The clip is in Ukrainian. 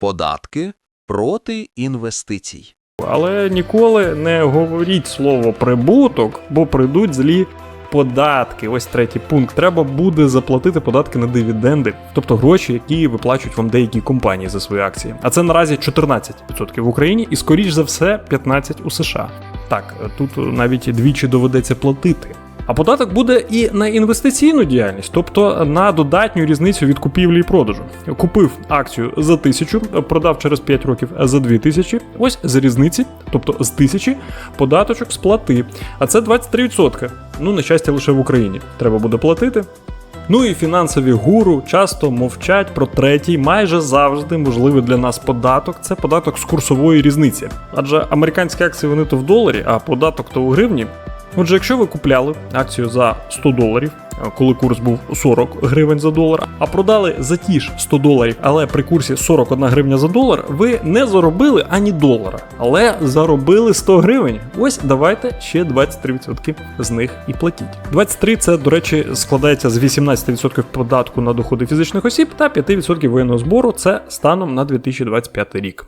Податки проти інвестицій. Але ніколи не говоріть слово прибуток, бо прийдуть злі податки. Ось третій пункт. Треба буде заплатити податки на дивіденди, тобто гроші, які виплачують вам деякі компанії за свої акції. А це наразі 14% в Україні і, скоріш за все, 15% у США. Так, тут навіть двічі доведеться платити. А податок буде і на інвестиційну діяльність, тобто на додатню різницю від купівлі і продажу. Купив акцію за тисячу, продав через 5 років за 2000, ось з різниці, тобто з тисячі, податочок сплати. А це 23%. Ну, на щастя, лише в Україні. Треба буде платити. Ну і фінансові гуру часто мовчать про третій, майже завжди можливий для нас податок це податок з курсової різниці. Адже американські акції вони то в доларі, а податок то у гривні. Отже, якщо ви купляли акцію за 100 доларів, е, коли курс був 40 гривень за долар, а продали за ті ж 100 доларів, але при курсі 41 гривня за долар, ви не заробили ані долара, але заробили 100 гривень. Ось давайте ще 23% з них і платіть. 23 це, до речі, складається з 18% податку на доходи фізичних осіб та 5% воєнного збору. Це станом на 2025 рік.